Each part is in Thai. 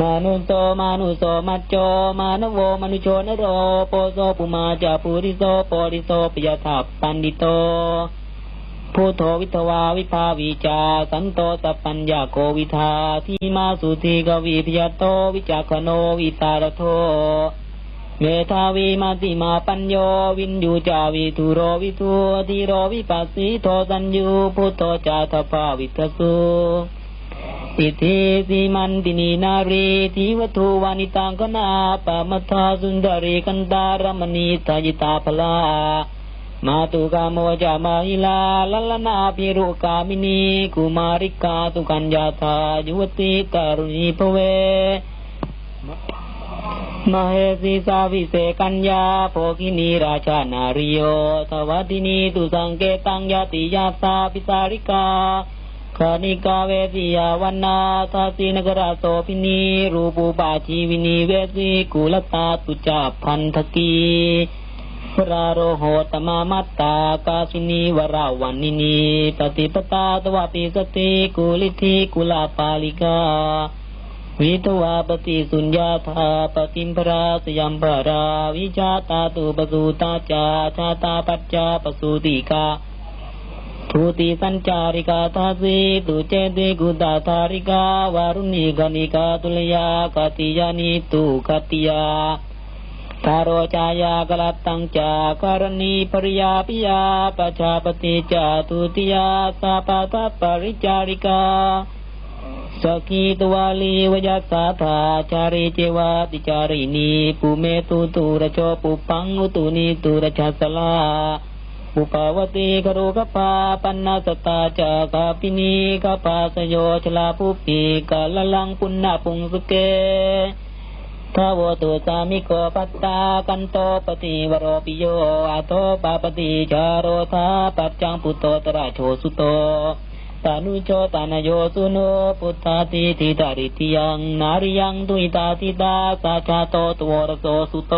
มนุโตมานุโสมัจโจมานโวมนุโชนโรโปโสปุมาจาปุริโสโปริโสปยทัพปันดิโตพุทโธวิทวาวิภาวิจาสันโตสัพปัญญาโกวิทาทีมาสุธีกวีพยโตวิจักขโนวิตารโทเมธาวีมาติมาปัญโยวินยูจาวิทุโรวิทุทีโรวิปัสสิโทสัญญูพุทโธจาทภาวิทสุ อิทิสีมันตินีนารีทิวัตุวานิตังกนาปะมัทธาสุนดารีกันดารมณีตายิตาพลามาตุกามโมจามาหิลาลลนาพิรุกามินีกุมาริกาตุกัญญาธายุวติตารุณีภเวมเหสีสาวิเศกัญญาโภคินีราชานาริโยทวัตินีตุสังเกตังยาติยาสาปิสาริกา คณิกาเวสิยาวันนาทาสีนกราโสพินี รูปูปาชีวินีเวสีกุลตาตุจาพันธกีพระโรโหตมามัตตากาสินีวราวันนินีปฏิปตาตวปิสติกุลิธิกุลาปาลิกาวิทวาปฏิสุญญาธาปติมพราสยามพราวิชาตาตุปสูตาจาชาตาปัจจาปสูติกา ทุติสัญจาริกาทาสีตุเจติกุตาธาริกาวารุณีกนิกาตุลยากติยานิตุกติยาทาโรจายากรณีปาปิยาปชาสตาริกาสกีตวาลีวยาสาธาจาริเจวาติจารินีปุเมตุตุระโชปุปังอุปาวตีกรุกปาปันนาสตาจากาปินีกปาสโยชลาภุปีกาลลังปุณณปุงสุเกทาวตุสามิโกปัตตากันโตปฏิวโรปิโยอาโตปาปฏิจารโรธาปัจจังปุตโตตระโชสุโตตานุโชตานโยสุโนพุทธาติทิตาริติยังนาริยังตุอิตาติตาสาชาโตตวรโสสุโต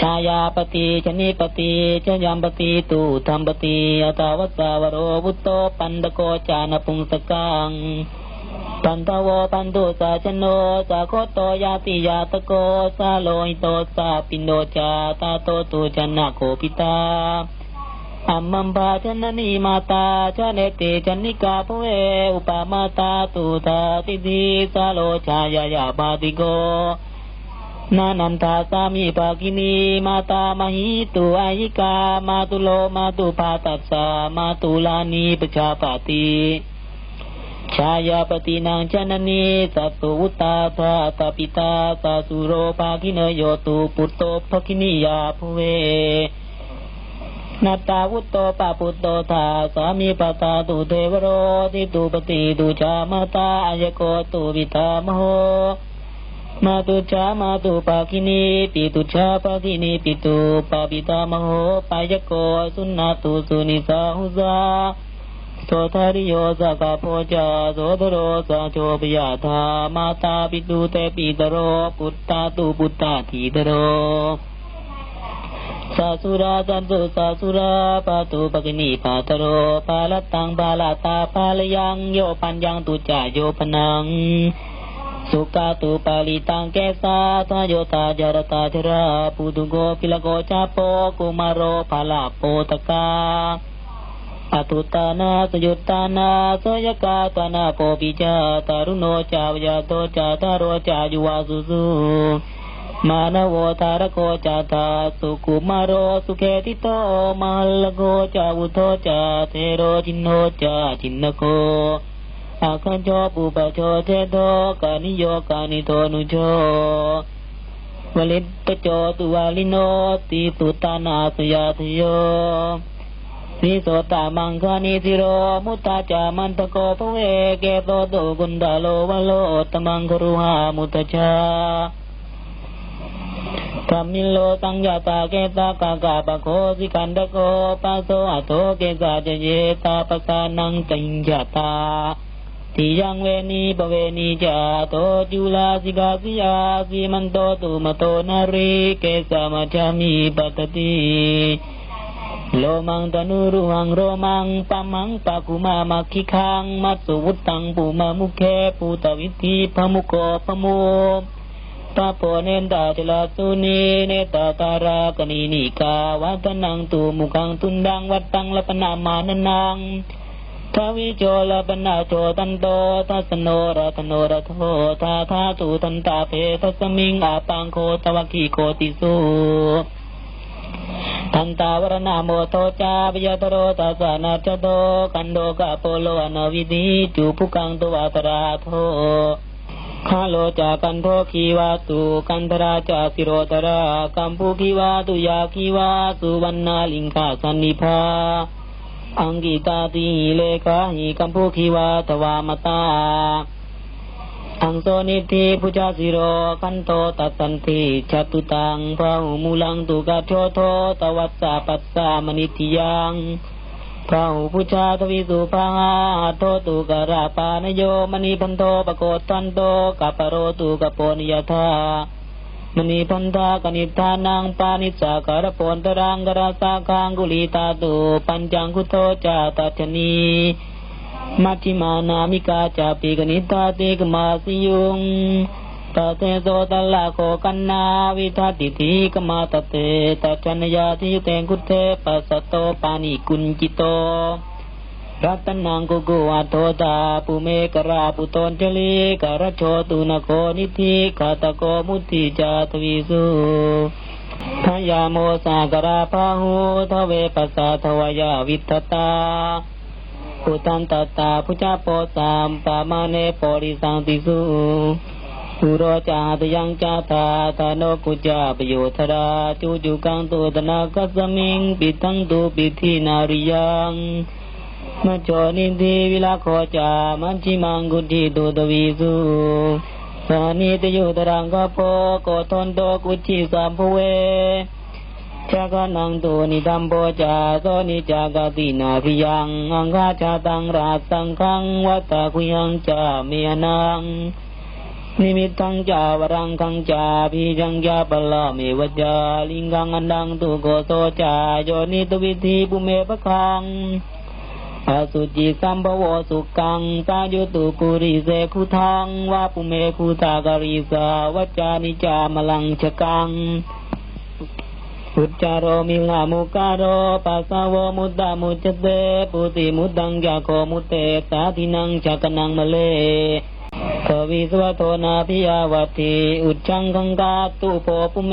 ชายาปฏิชนิปฏิชยามปฏิตุธรรมปฏิอัตวัสาวโรวุตโตปันตโกจานปุงสกังปันตวปันตุสาชโนสาโคโตยาติยาตโกสาโลหิโตสาปินโดจาตาโตตุจนะโคปิตาอัมมัมภาชนนีมาตาชเนติจันนิกาภเวอุปามาตาตุตาติดีสาโลชายายาบาติโก นานันทาสามีภากินีมาตามหิตุอายิกา มาตุโลมาตุภาตัสสามาตุลานีปชาปาติชายาปฏินางชนนีสัตตุวุตาธาตาปิตาสาสุโรภาคิเนโยตุปุตโตภคินียาภเวนัตาวุตโตปะปุตโตธาสามีปตาตุเทวโรติตุปฏิตุจามาตาอายโกตุวิตามโห มาตุจามาตุปาคินีปิตุชาปาคินีปิตุปาปิตามโหปายโกสุนนาตุสุนิสาหุสาโสทาริโยสกาโพจาโสตโรสังโชปยาธามาตาปิตุเตปิตโรปุตตาตุปุตตาทีตโรสาสุราสันตุสาสุราปาตุปกินีปาตโรปาลตังปาลาตาปาลยังโยปัญญังตุจาโยปนัง สุกาตุปาลิตังเกสาทาโยตาจารตาชราปุตุโกกิลโกจาโปกุมารโรภาลาโปตกาอตุตานาสยุตตานาสยกาตานาโปปิจาตารุโนจาวยาโตจาตารโรจายุวาสุสุมาณโวทารโกจาตาสุกุมารโรสุเขติโตมาลโกจาวุโทจาเทโรจินโนจาจินนโก อาคันโจปุปโชเทโตกานิโยกานิโทนุโชวลิตตโจตุวาลิโนติตุตานาสยาทโยนิโสตามังคานิสิโรมุตตาจามันตะโกภเวเกโตโตกุนดาโลวะโลตมังครุหามุตตชาธรรมิโลตังยาตาเกตากากาปะโคสิกันดะโกปัสโสอโตเกสาจเยตาปะกานังตัญญาตา ทิยังเวนีปเวนีจาโตจุลาสิกาสิยาสิมันโตตุมโตนารีเกสามาจามีปัตติโลมังตนุรุหังโรมังปะมังปะกุมามักขิคังมัตสุวุตังปูมามุเคปูตวิธีพมุโกพมุตาโปเนนตาจลาสุนีเนตาตารากนีนิกาวัตนังตูมุขังตุนดังวัตตังละปนามานันัง ทวิโจลปนาโจตันโตทัสโนรัตโนรัตโหทาทาตุตันตาเพทัสมิงอาปังโคตวกีโคติสุทันตาวรณาโมโทจาปิยตโรตัสนาจโตกันโดกะโปโลอนวิธิจูภุกังตวาตราโทคาโลจากันโทคีวาตุกันตราจาสิโรตรากัมปุคีวาตุยาคีวาสุวรรณาลิงคาสันนิพา อังกิตาติเลกาหิกัมพูคีวาตวามตาอังโซนิติพุจาสิโรกันโตตัสันติจตุตังพระหูมูลังตุกาโชโทตวัสสะปัสสามนิติยังพระหูพุชาทวิสุพังอาโทตุกราปานโยมณีพันโทปโกตันโตกัปโรตุกโปนิยธา มณีพันธากนิธานังปานิสาการปนตรังกราสาคังกุลีตาตุปัญจังคุโตจาตัชนีมัชฌิมานามิกาจาปิกนิตาติกมาสิยุงตาเตโสตลาโคกันนาวิทัติทิกมาตเตตัจันยาทิเตงคุเทปัสสโตปานิกุญจิโต รัตนังกุกุวัตโทตาปุเมกราปุตนเจลีกรโชตุนโคนิธิกาตโกมุติจาตวิสุทยาโมสากราพาหูทเวปัสสะทวยาวิทตาปุตันตตาพุจาโปสามปามาเนปริสังติสุปุโรจาตยังจาตาตาโนกุจาปโยธราจูจุกังตุตนาคัสมิงปิทังตุปิธินาริยัง มัจโจนิติวิลาโคจามัจจิมังกุติตุตวีสุสานิตโยตรังกโปโกทนโตกุจิสัมภเวจักนังตุนิตัมโปจาโสนิจากตินาพิยังอังคาชาตังราสังขังวัตตะคุยังจาเมียนังนิมิตังจาวรังคังจาพิจังจาปลาเมวจาลิงกังอันดังตุโกโซจาโยนิตวิธีปุเมปะคัง อาสุจิสัมภวสุกังตายุตุกุริเสคุทังวาปุเมคุตากริสาวัจจานิจามลังชกังพุทธโรมิลามุกาโรปัสสาวมุตตามุจเตปุติมุตตังยาโคมุเตสาธินังจักนังมะเลทวิสวะโทนาพิยาวัติอุจังกังกาตุโพปุเม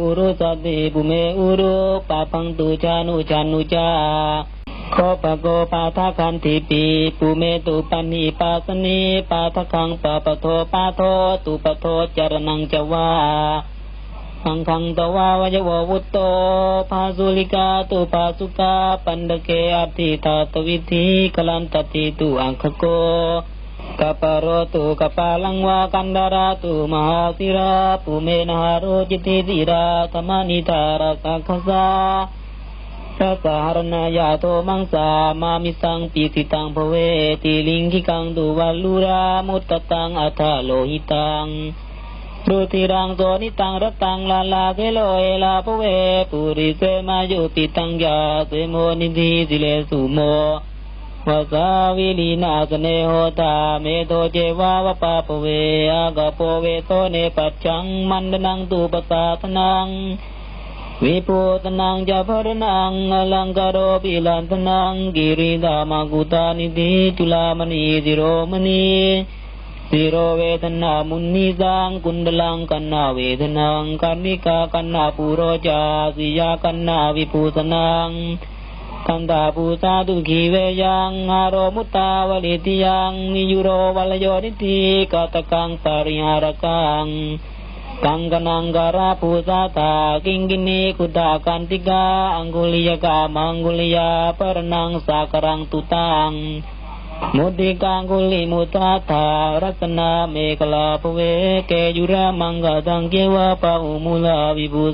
อุรุสติปุเม อุรุปะพังตุจานุจานุจา โคปะโกปาทาคันติปีปุเมตุปันนิปัสนีปาทคังปะปะโทปะโทตุปะโทจารนังจวาขังขังตวาวยววุตโตภาสุลิกาตุภาสุกาปันดเกอัติตาตวิธีกลันตติตุอังคโกกัปโรตุกัปาลังวากันดาราตุมหาสิราปุเมนหาโรจิติสิราธรรมนิธาราสังคสา สัสหรณายาโทมังสามามิสังปีติตังภเวติลิงคิกังตุวัลลุรามุตตังอัทาโลหิตังดุติรังโสนิตังรตังลาลาเกโลเอลาภเวปุริเสมายุปิตังยาเสโมนิธิสิเลสุโมวะสาวิลีนาสเนโหตาเมโตเจวาวปาปเวอากาโปเวโตเนปัจจังมันดนังตุปสาทนัง วิปุตนังจะพรนังอลังกโรปิลันตนังกิริดามากุตานิธิจุลามณีสิโรมณีสิโรเวทนามุนีสังกุนดลังกันนาเวทนังกันนิกากันนาปุโรจาสิยากันนาวิปุสนังกันตาปูตาตุขีเวยังอารมุตตาวลิติยังนิยุโรวัลโยนิติกตกังสาริหารกังกังกนังการาปูสาตากิงกินีคุตากันติกาอังกุลิยามังกุลิยาปริหารกัง กุลิมุตาธารัตนาเมกลาภเวเกยุรามังกตังเกวะปะอุมุลาวิบู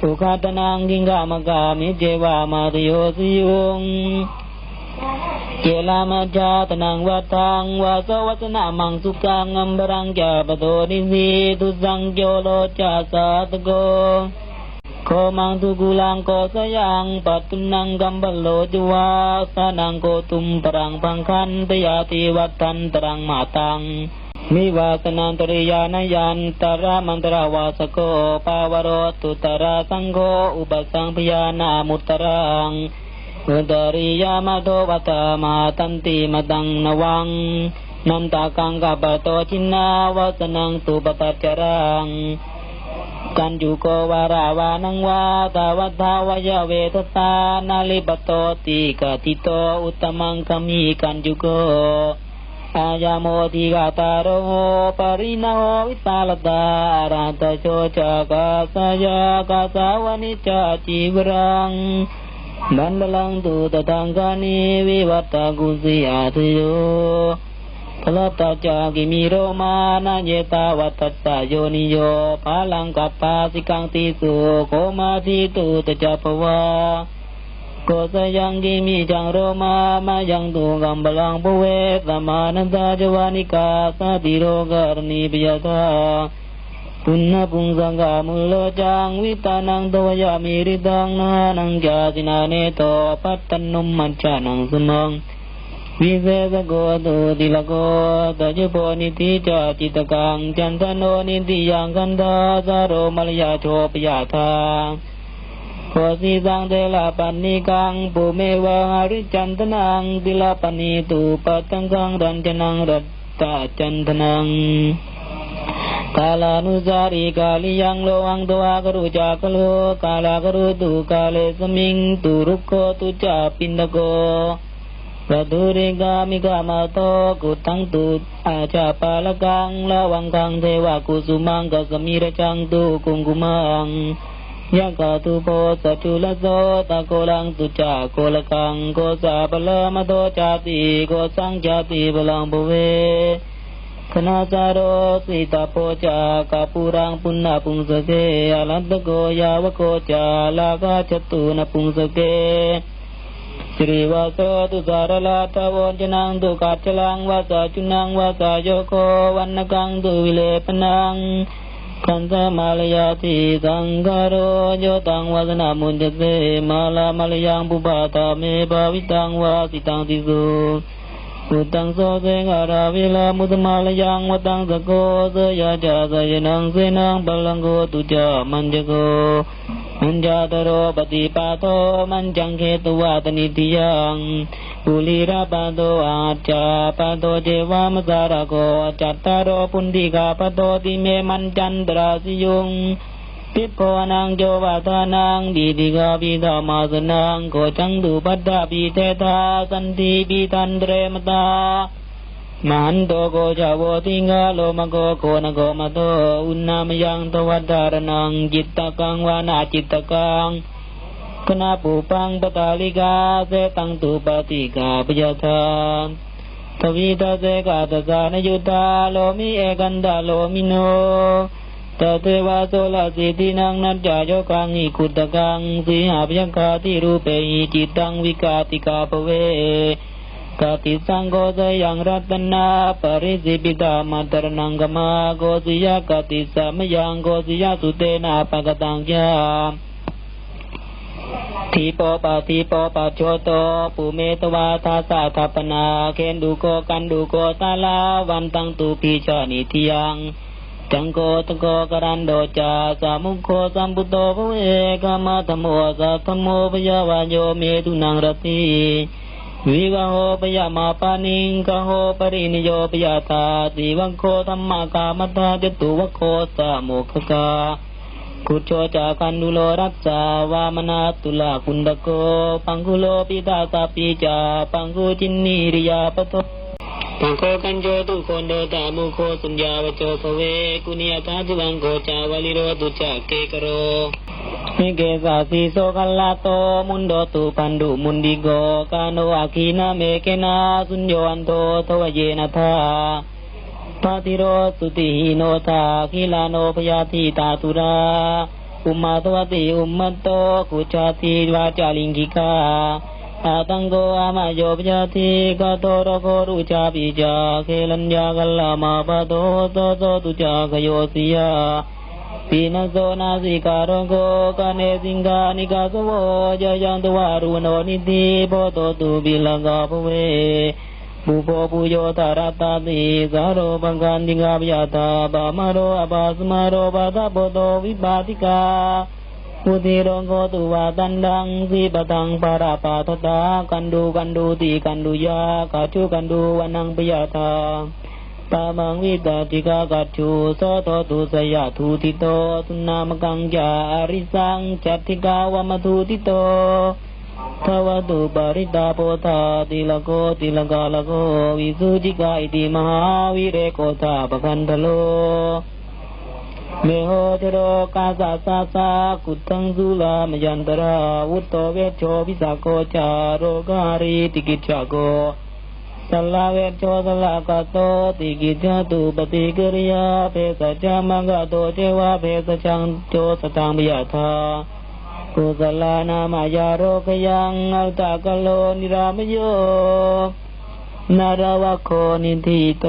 สนังบาดังกตังตุมันจิโรบาดากตกานุปุราลังกราบาเปตาตุมุกาปุลังตโตนาตังสุขัตนังกิงกามกามิเจวามาตโยสิยุงเจลามาจาตนังวัตังวาสวัสนามังสุกังอัมบรังจาปโตนิสีตุสังโยโลจาสาตโกโคมังทุกุลังโกสยังปัตตุนังกัมบโลจวาสานังโกตุมปรังพังคันตยาติวัตตันตรังมาตัง มิวาสนันตริยานยันตระมันตราวาสโกปาวโรตุตระสังโฆอุปสังพยานามุตรังอุตริยามาโตวัตมาตันติมตังนวังนันตากังกปโตชินาวาสนังตุปปัจจรังกันจุโกวาราวานังวาตาวัฏาวายเวทตานาลิปโตติกติโตอุตมังคมีกันจุโก ยาโมทิกาตาโรปรินาโหวิตาลตาราตโชจกาสยากาสาวนิจาจิวรังดันลังตุตตังกานิวิวัตตกุสิอาทิโยพลตาจากิมิโรมานาเยตาวัตตาโยนิโยปาลังกัปปาสิกังติสุโคมาทิตุตจัปวา โกสยังกิมิจังโรมามายังตุกัมบลังปุเวสมานันตาจวานิกาสติโรกรณีปิยตาปุณณปุงสังกามุลโลจังวิตานังตวยามิริตังนานังจาสินาเนโตปัตตนุมมัจจานังสมังวิเศษโกตุติลโกตจุโพนิติจาจิตกังจันทโนนิติยังกันตาสาโรมลยาโชปยาธา Kosi bang delapan nikang bumi wahari can tenang delapan itu patang kang dan jenang rata can tenang. Kala nusari kali yang loang doa keru cakelu kala keru tu seming turuk ko pindako. Baduri kami kutang tu aja palakang lawang kang dewa kusumang kasemira cang tu kungkumang. Yaka tu po sa chula so takolang tu cha kolakang ko sa pala mato chati ko sang chati balang buwe Kana saro sita po cha kapurang punna pungsake alat ko yawa ko cha laga chatu na pungsake สิริวาโสตุสารลาตะวนจนังตุกัจจลังวาสาจุนังวาสาโยโควันนกังตุวิเลปนัง คันธมาลยาติสังกโรโยตังวาสนามุนเจเสมาลา มาลยังปุบาตาเมภาวิตังวาสิตังติสุพุตังโสเสงาราวิลามุตมาลยังวตังสโกเสยาจาสยนังเสนังบาลังโกตุจามันจโกมันจาตโรปฏิปาโตมันจังเขตุวาตนิติยังปุลีราปโตอาจาปโตเจวามสารโกจัตตารโปุนติกาปโตติเมมันจันตราสิยุงปิโกนังโจวาทานังดีติกาปิธามาสนังโกจังดุปัตตาปิเทธาสันติปิตันเตรมตามันโตโกจาวติงาโลมโกโกนโกมโตอุณามยังตวัดดารนังจิตตกังวานาจิตตกัง คณะปูปังปตาลิกาเสตังตุปฏิกาปยาธาทวีตาเสกาตสานยุตาโลมิเอกันดาโลมิโนตเทวาโสลสิตินังนัจจาโยกังอิคุตกังสีหาพยังคาติรูเปหิจิตังวิกาติกาปเวกาติสังโกสยังรัตนาปริสิปิตามาตรนังกมาโกสิยากติสามยังโกสิยาสุเตนะปะกตังยา ทีปปาทีปปาโชโตปุเมตวาทาสาทัปนาเคนดูโกกันดูโกตาลาวันตังตูปีชานิทิยังจังโกตโกกรันโดจาสามุโคสัมพุโตภเวกามาธโมสัทโมปยาวานโยเมตุนังรติวิวังโหปยามาปานิงกโหปรินิโยปยาตาติวังโคธรรมากามัตตาจตุวโคสามุขกา คุโชจาคันดุโลรักษาวามนาตุลาคุนดโก ปังคุโลปิตาตาปิจา ปังคุจินนีริยาปโตปังโคกันโจตุโคนโดตามุโคสุญญาวโจภเว กุนิยตาจุวังโคจาวลิโรตุจาเกกโรมิเกสาสีโสกัลลาโตมุนโดตุปันดุมุนดิโกกาโนอาคีนาเมเกนาสุญโยอันโตทวเยนะธา ปาติโรสุติหิโนทาคิลาโนพยาธิตาตุราอุมาตวติอุมมันโตกุชาติวาจาลิงกิกา อาตังโกอามาโยปยาติกาโตระโกรุจาปิจาเคลัญญากัลลามาปะโตโตโตตุจาคโยสิยาปีนโซนาสิการโกกาเนสิงกานิกาสโวจยังตวารุโนนิติโพโตตุบิลังกาภเว บุโคโยตาราตาติกาโรบังกันดิงาบยาตาบามาโรอาบาสมาโรบาตาโปโตวิบาติกาพุทิโรงโกตุวาตันดังสีปตังปาราปาทตากันดูกันดูตีกันดูยากัจจุกันดูวันังปยาตาตามังวิตาติกากัจจุโสโตตุสยาทูติโตตุนามกังยาอริสังจัตติกาวมทูติโต ทวันตุปริตาโพธาติลโกติลกาลโกวิสุจิกาอิติมหาวิเรโกธาปะคันทโลเมโหจโรกาสาสาสากุตังสุลามยันตราวุตโตเวชโชวิสาโกจาโรการีติกิจชาโกสลาเวชโชสลากาโตติกิจาตุปติกิริยาเพสจามังกาโตเจวาเพสจังโจสตังมยาธา กุศลานามายาโรกยังอัตตะกโลนิรามโยนารวโคนิทิโต